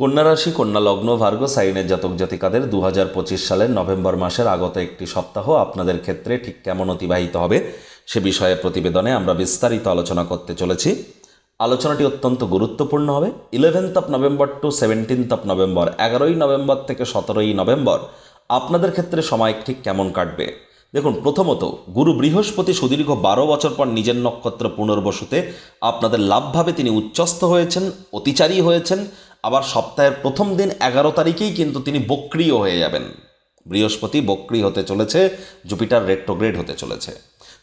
কন্যা রাশি, কন্যা লগ্ন, ভার্গ, সাইনের জাতক জাতিকাদের দু হাজার পঁচিশ সালের নভেম্বর মাসের আগত একটি সপ্তাহ আপনাদের ক্ষেত্রে ঠিক কেমন অতিবাহিত হবে সে বিষয়ে প্রতিবেদনে আমরা বিস্তারিত আলোচনা করতে চলেছি। আলোচনাটি অত্যন্ত গুরুত্বপূর্ণ হবে। Eleventh of November to seventeenth of November, এগারোই নভেম্বর থেকে সতেরোই নভেম্বর, আপনাদের ক্ষেত্রে সময় ঠিক কেমন কাটবে? দেখুন, প্রথমত, গুরু বৃহস্পতি সুদীর্ঘ বারো বছর পর নিজের নক্ষত্র পুনর্বসুতে আপনাদের লাভভাবে তিনি উচ্চস্থ হয়েছেন, অতিচারী হয়েছেন আবার সপ্তাহের প্রথম দিন এগারো তারিখেই কিন্তু তিনি বক্রিয় হয়ে যাবেন। বৃহস্পতি বক্রি হতে চলেছে, জুপিটার রেট্রোগ্রেড হতে চলেছে।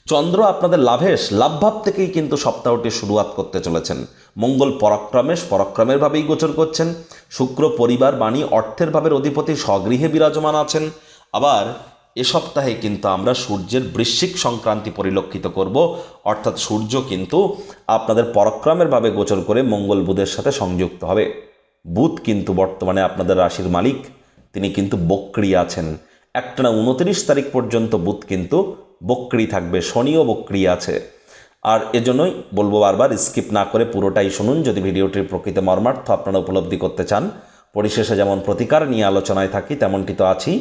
চন্দ্র আপনাদের লাভেশ, লাভভাব থেকেই কিন্তু সপ্তাহটি শুরুয়াত করতে চলেছেন। মঙ্গল পরাক্রমেশ, পরাক্রমের ভাবেই গোচর করছেন। শুক্র পরিবার, বাণী, অর্থের ভাবের অধিপতি স্বগৃহে বিরাজমান আছেন। আবার এ সপ্তাহে কিন্তু আমরা সূর্যের বৃশ্চিক সংক্রান্তি পরিলক্ষিত করব। অর্থাৎ সূর্য কিন্তু আপনাদের পরাক্রমের ভাবে গোচর করে মঙ্গল বুধের সাথে সংযুক্ত হবে। বুধ কিন্তু বর্তমানে আপনাদের রাশির মালিক, তিনি কিন্তু বক্রি আছেন। একটানা উনত্রিশ তারিখ পর্যন্ত বুধ কিন্তু বক্রি থাকবে, শনিও বক্রি আছে। আর এজন্যই বলব বারবার, স্কিপ না করে পুরোটাই শুনুন। যদি ভিডিওটির প্রকৃত মর্মার্থ আপনারা উপলব্ধি করতে চান, পরিশেষে যেমন প্রতিকার নিয়ে আলোচনায় থাকি, তেমনটি তো আছেই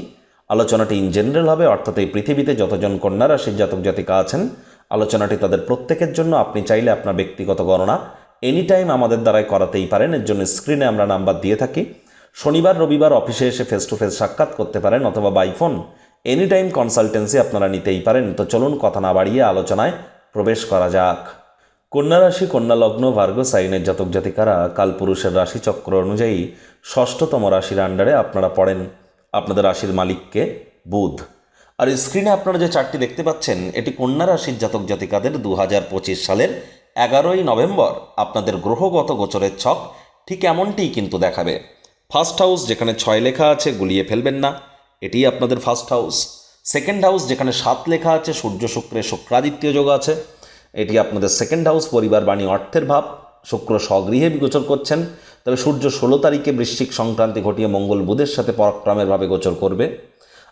আলোচনাটি ইন জেনারেল হবে, অর্থাৎ এই পৃথিবীতে যতজন কন্যা রাশির জাতক জাতিকা আছেন, আলোচনাটি তাদের প্রত্যেকের জন্য। আপনি চাইলে আপনার ব্যক্তিগত গণনা এনি টাইম আমাদের দ্বারাই করাতেই পারেন। এর জন্য স্ক্রিনে আমরা নাম্বার দিয়ে থাকি। শনিবার, রবিবার অফিসে এসে ফেস টু ফেস সাক্ষাৎ করতে পারেন অথবা by phone any time consultancy আপনারা নিতেই পারেন। তো চলুন কথা না বাড়িয়ে আলোচনায় প্রবেশ করা যাক। কন্যা রাশি, কন্যা লগ্ন, ভার্গ, সাইনের জাতক জাতিকারা কালপুরুষের রাশিচক্র অনুযায়ী ষষ্ঠতম রাশির আন্ডারে আপনারা পড়েন। আপনাদের রাশির মালিককে বুধ। আর স্ক্রিনে আপনারা যে চারটি দেখতে পাচ্ছেন, এটি কন্যা রাশির জাতক জাতিকাদের দু হাজার পঁচিশ সালের এগারোই নভেম্বর আপনাদের গ্রহগত গোচরের ছক ঠিক এমনটিই কিন্তু দেখাবে। ফার্স্ট হাউস যেখানে ছয় লেখা আছে, গুলিয়ে ফেলবেন না। এটিই আপনাদের ফার্স্ট হাউস সেকেন্ড হাউস যেখানে সাত লেখা আছে, সূর্য, শুক্রে, শুক্রাদিত্য যোগ আছে। এটি আপনাদের সেকেন্ড হাউস পরিবার, বাণী, অর্থের ভাব। শুক্র স্বগৃহে বিগোচর করছেন। তবে সূর্য ষোলো তারিখে বৃশ্চিক সংক্রান্তি ঘটিয়ে মঙ্গল বুধের সাথে পরাক্রমের ভাবে গোচর করবে।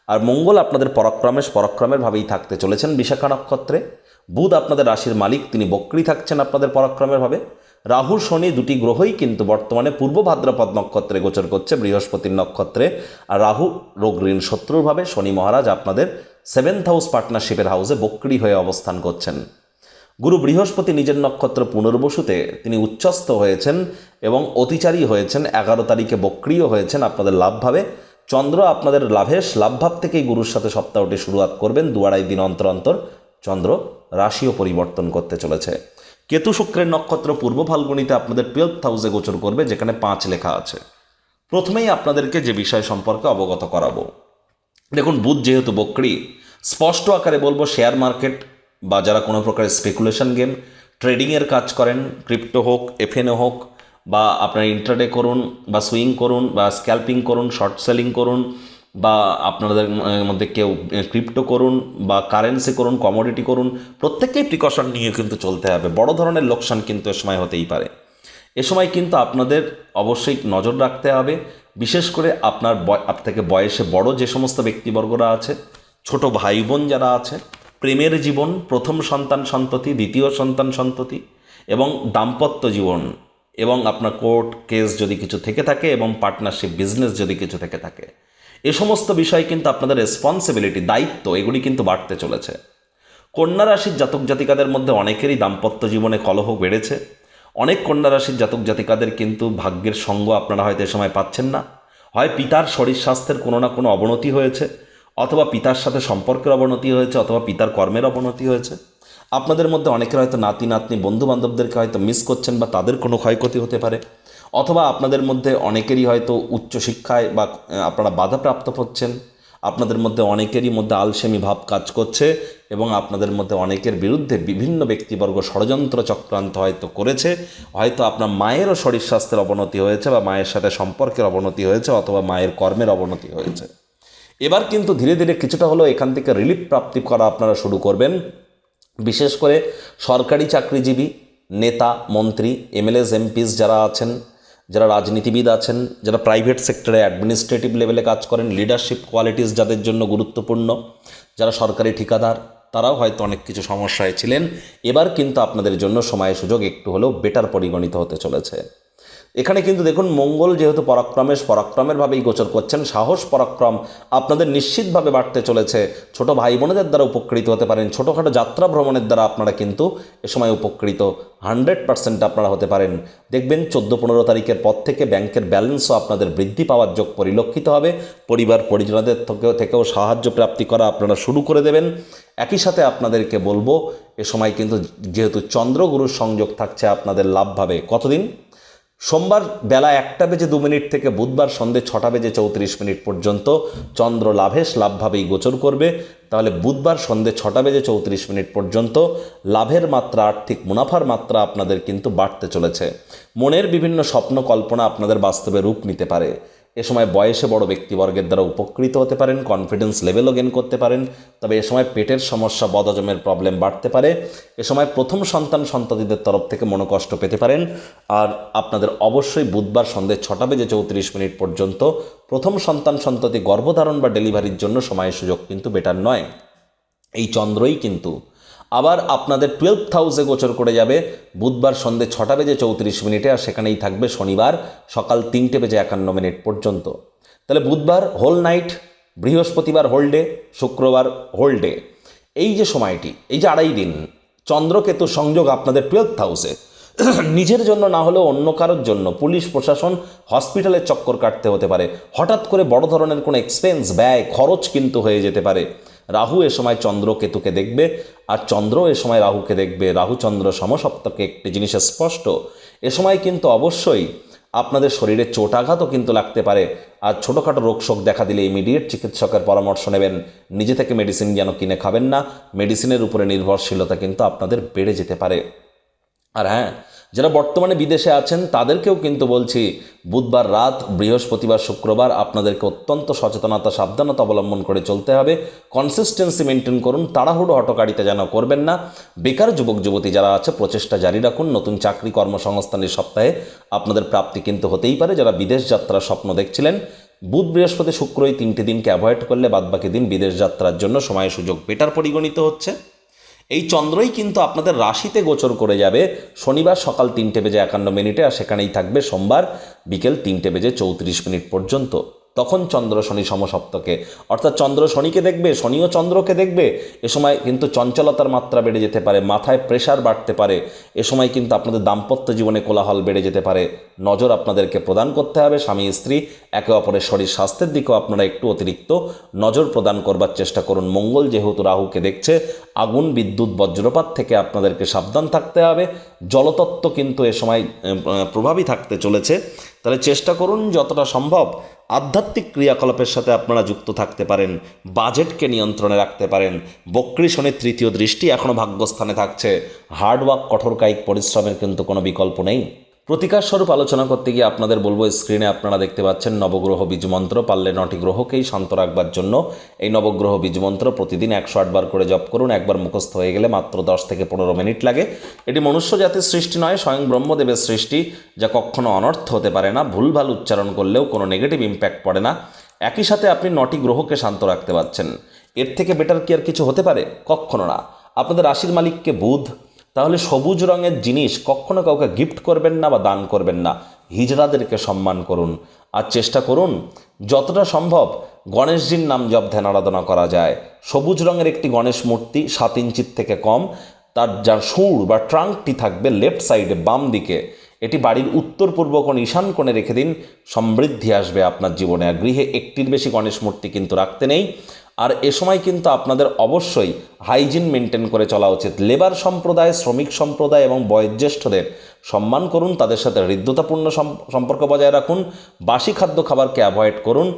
আর মঙ্গল আপনাদের পরাক্রমেশ পরাক্রমের ভাবেই থাকতে চলেছেন বিশাখা নক্ষত্রে বুধ আপনাদের রাশির মালিক, তিনি বক্রি থাকছেন আপনাদের পরাক্রমের ভাবে। রাহু, শনি দুটি গ্রহই কিন্তু বর্তমানে পূর্ব ভাদ্রপদ নক্ষত্রে গোচর করছে, বৃহস্পতির নক্ষত্রে। আর রাহু, রোগ ঋণ শত্রুর ভাবে, শনি মহারাজ আপনাদের সেভেন্থ হাউস পার্টনারশিপের হাউসে বক্রি হয়ে অবস্থান করছেন। গুরু বৃহস্পতি নিজের নক্ষত্র পুনর্বসুতে তিনি উচ্চস্থ হয়েছেন এবং অতিচারী হয়েছেন, এগারো তারিখে বক্রিয় হয়েছেন আপনাদের লাভভাবে চন্দ্র আপনাদের লাভেশ লাভভাব থেকেই গুরুর সাথে সপ্তাহটি শুরুয়াত করবেন দু আড়াই দিন অন্তর অন্তর। চন্দ্র রাশিও পরিবর্তন করতে চলেছে। কেতু শুক্রের নক্ষত্র পূর্ব ফাল্গুনিতে আপনাদের টুয়েলভ হাউসে গোচর করবে, যেখানে পাঁচ লেখা আছে। প্রথমেই আপনাদেরকে যে বিষয় সম্পর্কে অবগত করাবো। দেখুন, বুধ যেহেতু বকরি, স্পষ্ট আকারে বলব শেয়ার মার্কেট বা যারা কোনো প্রকার স্পেকুলেশন গেম ট্রেডিংয়ের কাজ করেন ক্রিপ্টো হোক এফএনও হোক, বা আপনার ইন্টারডে করুন, বা সুইং করুন, বা স্ক্যাল্পিং করুন শর্ট সেলিং করুন বা আপনাদের মধ্যে কেউ ক্রিপ্টো করুন বা কারেন্সি করুন কমোডিটি করুন, প্রত্যেককেই প্রিকশন নিয়ে কিন্তু চলতে হবে। বড় ধরনের লোকসান কিন্তু এ সময় হতেই পারে। এ সময় কিন্তু আপনাদের অবশ্যই নজর রাখতে হবে। বিশেষ করে আপনার আপ থেকে বয়সে বড় যে সমস্ত ব্যক্তিবর্গরা আছে, ছোট ভাই বোন যারা আছে, প্রেমের জীবন, প্রথম সন্তান সন্ততি, দ্বিতীয় সন্তান সন্ততি এবং দাম্পত্য জীবন এবং আপনার কোর্ট কেস যদি কিছু থেকে থাকে এবং পার্টনারশিপ বিজনেস যদি কিছু থেকে থাকে এ সমস্ত বিষয় কিন্তু আপনাদের রেসপন্সিবিলিটি দায়িত্ব, এগুলি কিন্তু বাড়তে চলেছে। কন্যা রাশির জাতক জাতিকাদের মধ্যে অনেকেরই দাম্পত্য জীবনে কলহ বেড়েছে। অনেক কন্যা রাশির জাতক জাতিকাদের কিন্তু ভাগ্যের সঙ্গ আপনারা হয়তো এ সময় পাচ্ছেন না। হয় পিতার শরীর স্বাস্থ্যের কোনো না কোনো অবনতি হয়েছে, অথবা পিতার সাথে সম্পর্কের অবনতি হয়েছে, অথবা পিতার কর্মের অবনতি হয়েছে। আপনাদের মধ্যে অনেকের হয়তো নাতি নাতনি বন্ধু বান্ধবদেরকে হয়তো মিস করছেন বা তাদের কোনো ক্ষয়ক্ষতি হতে পারে। অথবা আপনাদের মধ্যে অনেকেরই হয়তো উচ্চশিক্ষায় বা আপনারা বাধাপ্রাপ্ত হচ্ছেন, আপনাদের মধ্যে অনেকেরই মধ্যে আলসেমি ভাব কাজ করছে এবং আপনাদের মধ্যে অনেকের বিরুদ্ধে বিভিন্ন ব্যক্তিবর্গ ষড়যন্ত্র চক্রান্ত হয়তো করেছে, হয়তো আপনার মায়েরও শরীর স্বাস্থ্যের অবনতি হয়েছে বা মায়ের সাথে সম্পর্কের অবনতি হয়েছে অথবা মায়ের কর্মের অবনতি হয়েছে। এবার কিন্তু ধীরে ধীরে কিছুটা হলেও এখান থেকে রিলিফ প্রাপ্তি করা আপনারা শুরু করবেন। বিশেষ করে সরকারি চাকরিজীবী, নেতা, মন্ত্রী এমএলএস এমপিস যারা আছেন যারা রাজনীতিবিদ আছেন, যারা প্রাইভেট সেক্টরে অ্যাডমিনিস্ট্রেটিভ লেভেলে কাজ করেন লিডারশিপ কোয়ালিটিস যাদের জন্য গুরুত্বপূর্ণ, যারা সরকারি ঠিকাদার, তারাও হয়তো অনেক কিছু সমস্যায় ছিলেন। এবার কিন্তু আপনাদের জন্য সময় সুযোগ একটু হলেও বেটার পরিগণিত হতে চলেছে। এখানে কিন্তু দেখুন মঙ্গল যেহেতু পরাক্রমের ভাবেই গোচর করছেন, সাহস, পরাক্রম আপনাদের নিশ্চিতভাবে বাড়তে চলেছে। ছোট ভাই বোনেদের দ্বারা উপকৃত হতে পারেন, ছোটোখাটো যাত্রা ভ্রমণের দ্বারা আপনারা কিন্তু এ সময় উপকৃত। হান্ড্রেড পার্সেন্ট আপনারা হতে পারেন। দেখবেন চোদ্দ পনেরো তারিখের পর থেকে ব্যাংকের ব্যালেন্সও আপনাদের বৃদ্ধি পাওয়ার যোগ পরিলক্ষিত হবে। পরিবার, পরিজনদের থেকেও সাহায্য প্রাপ্তি করা আপনারা শুরু করে দেবেন। একই সাথে আপনাদেরকে বলব, এ সময় কিন্তু যেহেতু চন্দ্রগুরুর সংযোগ থাকছে আপনাদের লাভভাবে। কতদিন? সোমবার বেলা একটা বেজে দু মিনিট থেকে বুধবার সন্ধে ছটা বেজে চৌত্রিশ মিনিট পর্যন্ত চন্দ্র লাভেশ লাভভাবেই গোচর করবে। তাহলে বুধবার সন্ধে ছটা বেজে চৌত্রিশ মিনিট পর্যন্ত লাভের মাত্রা, আর্থিক মুনাফার মাত্রা আপনাদের কিন্তু বাড়তে চলেছে। মনের বিভিন্ন স্বপ্ন কল্পনা আপনাদের বাস্তবে রূপ নিতে পারে। এ সময় বয়সে বড় ব্যক্তিবর্গের দ্বারা উপকৃত হতে পারেন কনফিডেন্স লেভেলও গেন করতে পারেন। তবে এ সময় পেটের সমস্যা বদজমের প্রবলেম বাড়তে পারে। এ সময় প্রথম সন্তান সন্ততিদের তরফ থেকে মনোকষ্ট পেতে পারেন। আর আপনাদের অবশ্যই বুধবার সন্ধ্যে ছটা বেজে চৌত্রিশ মিনিট পর্যন্ত প্রথম সন্তান সন্ততি গর্ভধারণ বা ডেলিভারির জন্য সময় সুযোগ কিন্তু বেটার নয়। এই চন্দ্রই কিন্তু আবার আপনাদের টুয়েলভ হাউসে গোচর করে যাবে। বুধবার সন্ধে ছটা বেজে চৌত্রিশ মিনিটে আর সেখানেই থাকবে শনিবার সকাল তিনটে বেজে একান্ন মিনিট পর্যন্ত। তাহলে বুধবার হোল নাইট বৃহস্পতিবার হোল ডে শুক্রবার হোল ডে এই যে সময়টি, এই যে আড়াই দিন, চন্দ্রকেতু সংযোগ আপনাদের টুয়েলভ হাউসে নিজের জন্য না হলেও অন্য কারোর জন্য পুলিশ, প্রশাসন হসপিটালের চক্কর কাটতে হতে পারে। হঠাৎ করে বড় ধরনের কোনো এক্সপেন্স ব্যয়, খরচ কিন্তু হয়ে যেতে পারে। রাহু এ সময় চন্দ্র কেতুকে দেখবে, আর চন্দ্র এ সময় রাহুকে দেখবে, রাহু চন্দ্র সমসপ্তকে একটি জিনিসে স্পষ্ট। এ সময় কিন্তু অবশ্যই আপনাদের শরীরে চোটাঘাতও কিন্তু লাগতে পারে, আর ছোটোখাটো রোগ শোক দেখা দিলে ইমিডিয়েট চিকিৎসকের পরামর্শ নেবেন। নিজে থেকে মেডিসিন যেন কিনে খাবেন না মেডিসিনের উপরে নির্ভরশীলতা কিন্তু আপনাদের বেড়ে যেতে পারে। আর হ্যাঁ যারা বর্তমানে বিদেশে আছেন, তাদেরকেও কিন্তু বলছি, বুধবার রাত, বৃহস্পতিবার, শুক্রবার আপনাদেরকে অত্যন্ত সচেতনতা, সাবধানতা অবলম্বন করে চলতে হবে। কনসিস্টেন্সি মেনটেন করুন, তাড়াহুড়ো হটকারিতা যেন করবেন না। বেকার যুবক, যুবতী যারা আছে, প্রচেষ্টা জারি রাখুন। নতুন চাকরি, কর্মসংস্থানের সপ্তাহে আপনাদের প্রাপ্তি কিন্তু হতেই পারে। যারা বিদেশ যাত্রার স্বপ্ন দেখছিলেন, বুধ, বৃহস্পতি, শুক্র এই তিনটি দিনকে অ্যাভয়েড করলে বাদবাকি দিন বিদেশ যাত্রার জন্য সময়, সুযোগ, বেটার পরিগণিত হচ্ছে। এই চন্দ্রই কিন্তু আপনাদের রাশিতে গোচর করে যাবে। শনিবার সকাল তিনটে বেজে একান্ন মিনিটে আর সেখানেই থাকবে সোমবার বিকেল তিনটে বেজে চৌত্রিশ মিনিট পর্যন্ত। তখন চন্দ্র, শনি সমসপ্তকে অর্থাৎ চন্দ্র শনিকে দেখবে, শনিও চন্দ্রকে দেখবে। এ সময় কিন্তু চঞ্চলতার মাত্রা বেড়ে যেতে পারে, মাথায় প্রেশার বাড়তে পারে। এ সময় কিন্তু আপনাদের দাম্পত্য জীবনে কোলাহল বেড়ে যেতে পারে। নজর আপনাদেরকে প্রদান করতে হবে, স্বামী, স্ত্রী, একে অপরের শরীর স্বাস্থ্যের দিকেও আপনারা একটু অতিরিক্ত নজর প্রদান করবার চেষ্টা করুন। মঙ্গল যেহেতু রাহুকে দেখছে, আগুন, বিদ্যুৎ, বজ্রপাত থেকে আপনাদেরকে সাবধান থাকতে হবে। জলতত্ত্ব কিন্তু এ সময় প্রভাবী থাকতে চলেছে। তাহলে চেষ্টা করুন যতটা সম্ভব আধ্যাত্মিক ক্রিয়াকলাপের সাথে আপনারা যুক্ত থাকতে পারেন, বাজেটকে নিয়ন্ত্রণে রাখতে পারেন। বক্রিশনের শনির তৃতীয় দৃষ্টি এখনও ভাগ্যস্থানে থাকছে। হার্ডওয়ার্ক কঠোর কায়িক পরিশ্রমের কিন্তু কোনো বিকল্প নেই। প্রতিকার স্বরূপ আলোচনা করতে গিয়ে আপনাদের বলব স্ক্রিনে আপনারা দেখতে পাচ্ছেন নবগ্রহ বীজমন্ত্র পারলে নটি গ্রহকেই শান্ত রাখবার জন্য। এই নবগ্রহ বীজমন্ত্র প্রতিদিন একশো আটবার করে জপ করুন, একবার মুখস্থ হয়ে গেলে মাত্র দশ থেকে পনেরো মিনিট লাগে। এটি মনুষ্য জাতির সৃষ্টি নয়, স্বয়ং ব্রহ্মদেবের সৃষ্টি, যা কখনো অনর্থ হতে পারে না। ভুলভাল উচ্চারণ করলেও কোনো নেগেটিভ ইম্প্যাক্ট পড়ে না। একই সাথে আপনি নটি গ্রহকে শান্ত রাখতে পারছেন। এর থেকে বেটার কি আর কিছু হতে পারে? কখনো না। আপনাদের রাশির মালিককে বুধ তাহলে সবুজ রঙের জিনিস কখনো কাউকে গিফট করবেন না বা দান করবেন না। হিজড়াদেরকে সম্মান করুন। আর চেষ্টা করুন, যতটা সম্ভব গণেশজির নাম জপ ধ্যান আরাধনা করা যায়। সবুজ রঙের একটি গণেশ মূর্তি সাত ইঞ্চির থেকে কম, তার যার সুর বা ট্রাঙ্কটি থাকবে লেফট সাইডে বাম দিকে। এটি বাড়ির উত্তর পূর্ব কোণ, ঈশান কোণে রেখে দিন, সমৃদ্ধি আসবে আপনার জীবনে। আর গৃহে একটির বেশি গণেশ মূর্তি কিন্তু রাখতে নেই। আর এ সময় কিন্তু আপনাদের অবশ্যই হাইজিন মেনটেন করে চলা উচিত। লেবার সম্প্রদায়, শ্রমিক সম্প্রদায় এবং বয়োজ্যেষ্ঠদের সম্মান করুন, তাদের সাথে হৃদ্যতাপূর্ণ সম্পর্ক বজায় রাখুন, বাসি খাদ্য খাবারকে অ্যাভয়েড করুন,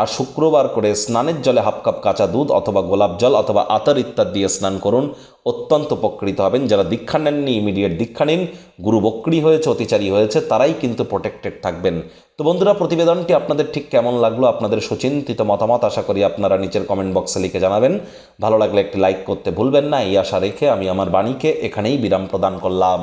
আর শুক্রবার করে স্নানের জলে হাফ কাপ কাঁচা দুধ অথবা গোলাপ জল অথবা আতর ইত্যাদি দিয়ে স্নান করুন। অত্যন্ত উপকৃত হবেন। যারা দীক্ষা নেননি ইমিডিয়েট দীক্ষা নিন। গুরু বক্রি হয়েছে, অতিচারী হয়েছে, তারাই কিন্তু প্রোটেক্টেড থাকবেন। তো বন্ধুরা, প্রতিবেদনটি আপনাদের ঠিক কেমন লাগল, আপনাদের সুচিন্তিত মতামত আশা করি আপনারা নিচের কমেন্ট বক্সে লিখে জানাবেন। ভালো লাগলে একটি লাইক করতে ভুলবেন না, এই আশা রেখে আমি আমার বাণীকে এখানেই বিরাম প্রদান করলাম।